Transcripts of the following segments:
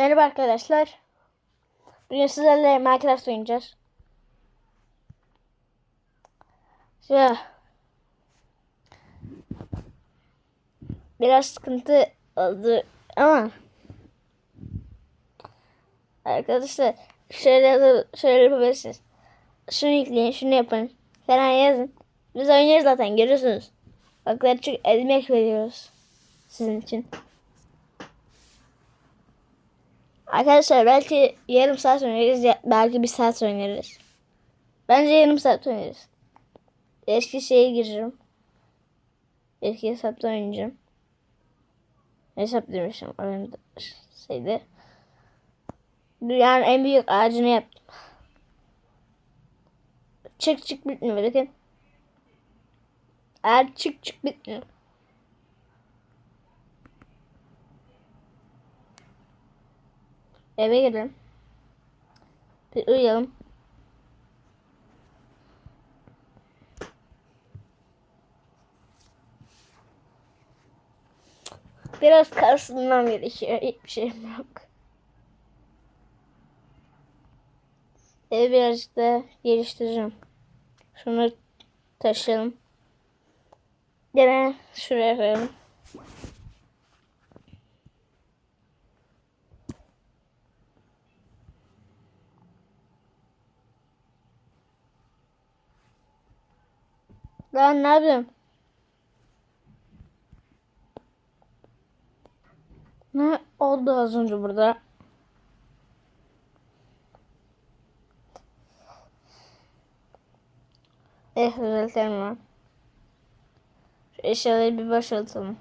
Merhaba arkadaşlar. Bugün sizlerle Minecraft oynayacağız. Ya. Biraz sıkıntı oldu ama arkadaşlar şöyle şöyle yapabilirsiniz. Şunu yükleyin, şunu yapın falan yazın. Biz oynarız zaten görüyorsunuz. Baklar çok emek veriyoruz sizin için. Arkadaşlar belki yarım saat oynarız belki bir saat oynarız. Bence yarım saat oynarız. Eski şeye gireceğim. Eski hesapta oynayacağım. Hesap demişim şeyde. Dünyanın en büyük ağacını yaptım. Çık çık bitmiyor bakın. Ağaç çık çık bitmiyor. Eve gidelim. Bir uyuyalım. Biraz karşısından gerekiyor. Hiçbir şeyim yok. Evi birazcık da geliştireceğim. Şunu taşıyalım. Gene şuraya koyalım. Lan ne yapıyorum? Ne oldu az önce burada? Eh düzeltelim lan. Şu eşyaları bir boşaltalım.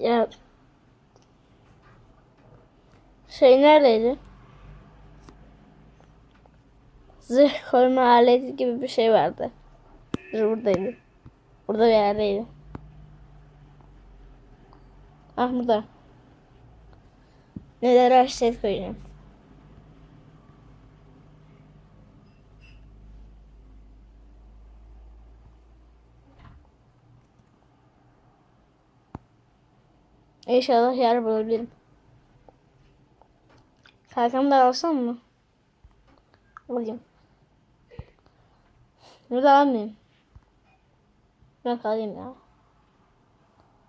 Ya şey neredeydi? Zırh koyma aleti gibi bir şey vardı. Dur buradaydı. Burada bir yerdeydi. Ah burada. Neler aşağıya koyacağım. İnşallah yer bulabilirim. Kalkamı da alsam mı? Alayım. Bunu da almayayım. Ben kalayım ya.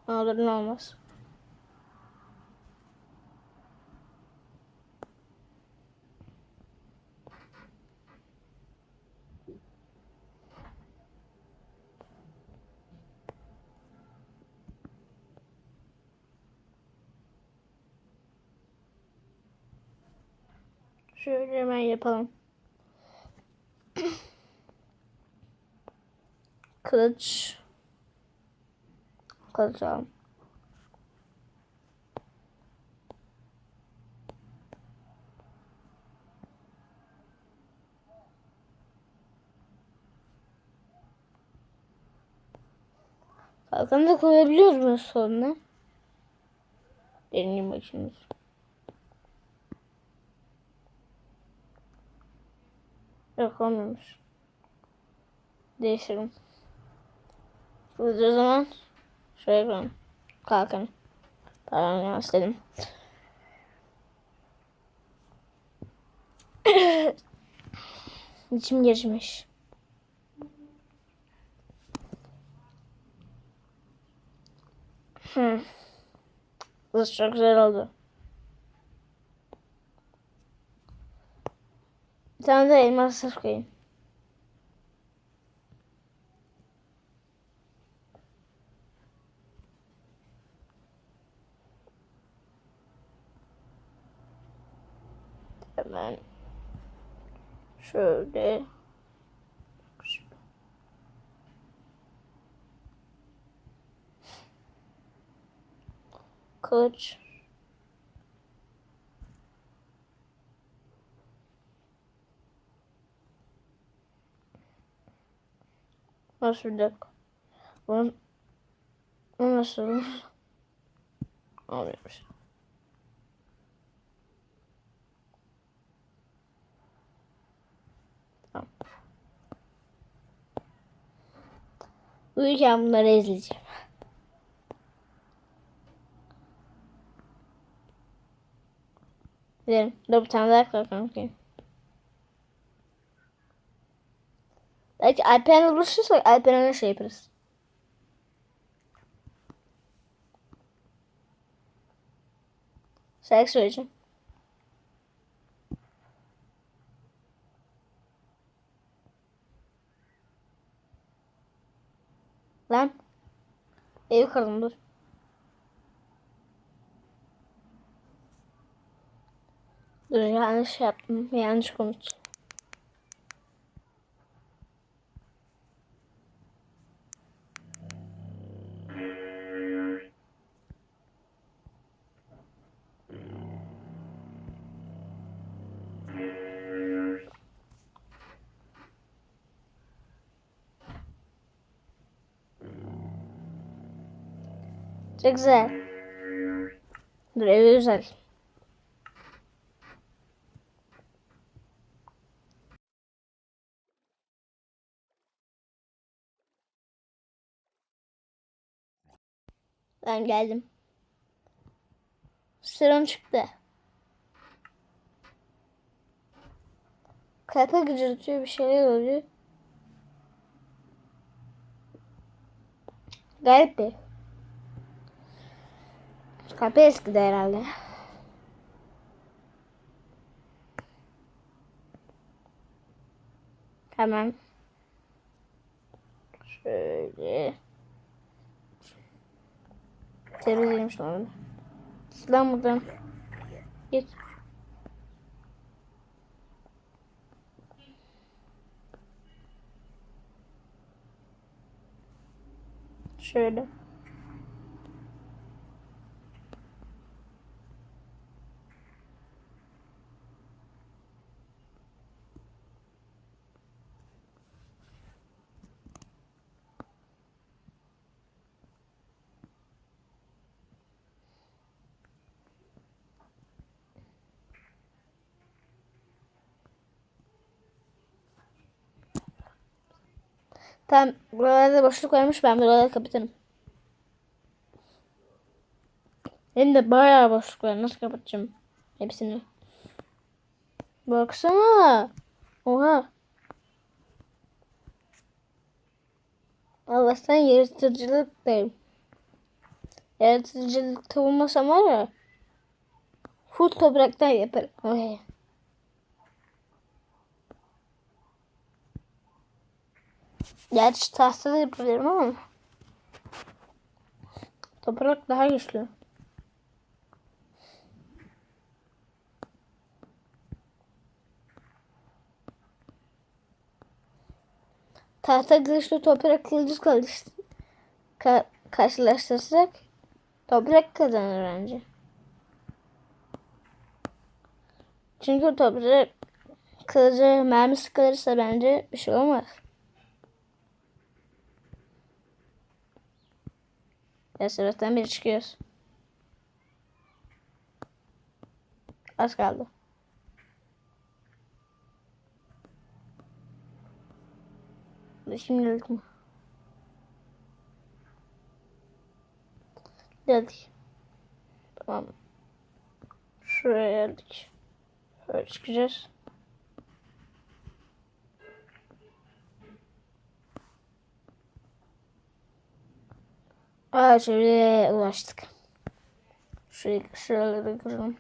Ne olur ne olmaz. Şöyle hemen yapalım. Kılıç. Kılıç alalım. Kalkanı da koyabiliyoruz mu sonuna? Deneyim bakayım. Yok olmamış. Değiştirelim. Burada o zaman şöyle koyalım. Kalkın. Pardon yanlış dedim. İçim geçmiş. Hmm. Burası çok güzel oldu. Bir tane de elmas koyayım. Hemen şöyle kılıç Nasıl bir dakika? Bunun... Bu nasıl? Olmuyormuş. Tamam. Uyurken bunları izleyeceğim. Gidelim. Dur bir tane daha kalkalım. Belki Alperen'e buluşursak Alperen'e şey yaparız. Şarkı söyleyeceğim. Lan. Evi kırdım dur. Dur yanlış yaptım. Yanlış komut. Çok güzel. Dur evi güzel. Ben geldim. Sıram çıktı. Kalpe gıcırtıyor bir şeyler oluyor. Garip bir. Kalpe eskidi herhalde. Hemen. Şöyle. Temizlemiş onu. Lan buradan. Git. Şöyle. Tamam buralarda boşluk varmış ben buraları kapatırım. Benim de bayağı boşluk var. Nasıl kapatacağım hepsini? Baksana. Oha. Allah'tan yaratıcılıktayım. Yaratıcılıkta olmasam var ya. Full topraktan yaparım. Oy. Gerçi tahta da yapabilirim ama. Toprak daha güçlü. Tahta kılıçla toprak kılıcı kılıç ka karşılaştırsak toprak kazanır bence. Çünkü toprak kılıcı mermisi kalırsa bence bir şey olmaz. Ya sırasından biri çıkıyoruz. Az kaldı. Şimdilik mi? Geldik. Tamam. Şuraya geldik. Şöyle çıkacağız. Aa şöyle ulaştık. Şurayı, şuraları kıralım.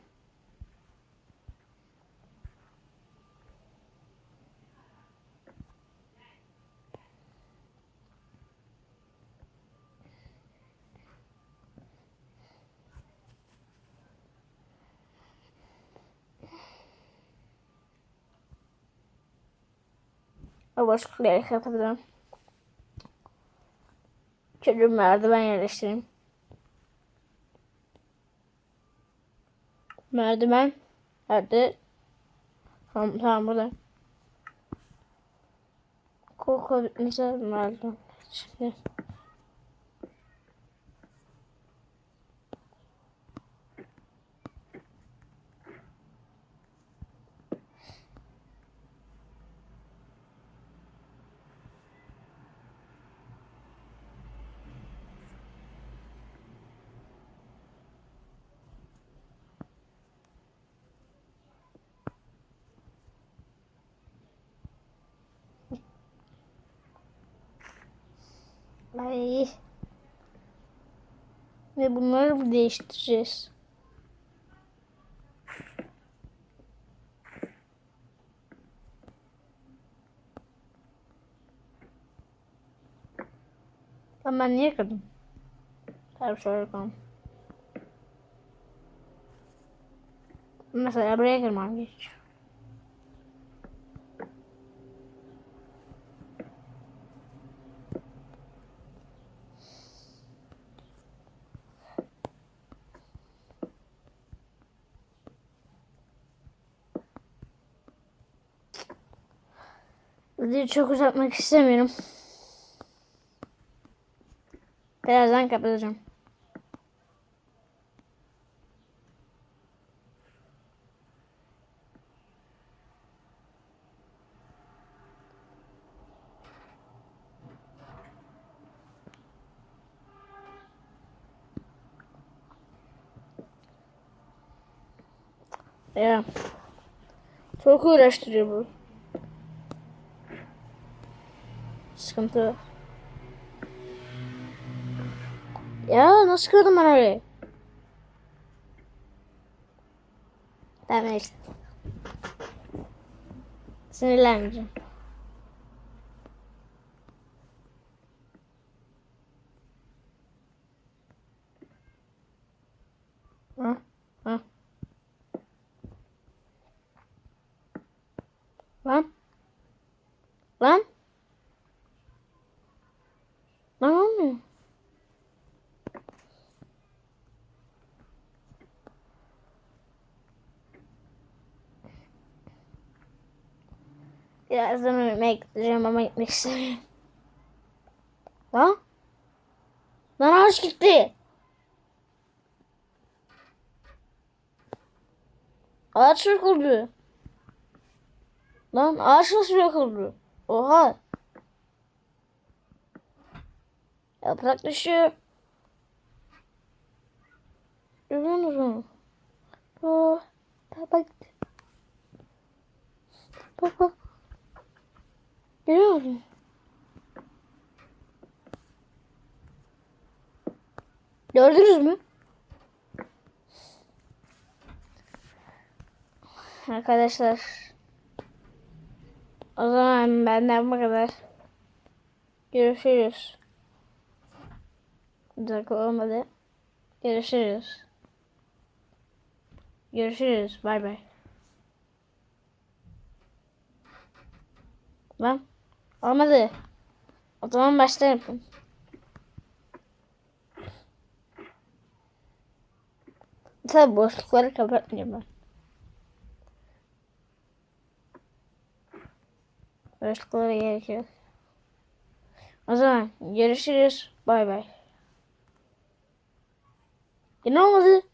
O boşlukları kapatacağım. Çocuğum merdiven yerleştireyim. Merdiven nerede? Tamam, tamam burada. Koku bitmesi merdiven. Şimdi. Ay. Ve bunları değiştireceğiz? Tamam ben niye kırdım? Tamam şöyle yapalım. Mesela buraya kırmam gerekiyor. Videoyu çok uzatmak istemiyorum. Birazdan kapatacağım. Ya. Çok uğraştırıyor bu. Sıkıntı. Ya nasıl kırdım ben orayı? Tamam neyse. Sinirlenmeyeceğim. Lan? Lan Birazdan ölmeye gideceğim ama gitmek istemiyorum. Lan? Lan ağaç gitti. Ağaç yok oldu. Lan ağaç nasıl yok oldu? Oha. Yaprak düşüyor. Görüyor musun? Oh. Bak. Bak bak. Görüyor musun? Gördünüz mü? Arkadaşlar. O zaman benden bu kadar. Görüşürüz. Bir dakika olmadı. Görüşürüz. Görüşürüz. Bay bay. Lan. Olmadı. O zaman başlayalım. Tabi boşlukları kapatmayacağım ben. Boşluklara gerek. O zaman görüşürüz. Bay bay. Yine olmadı.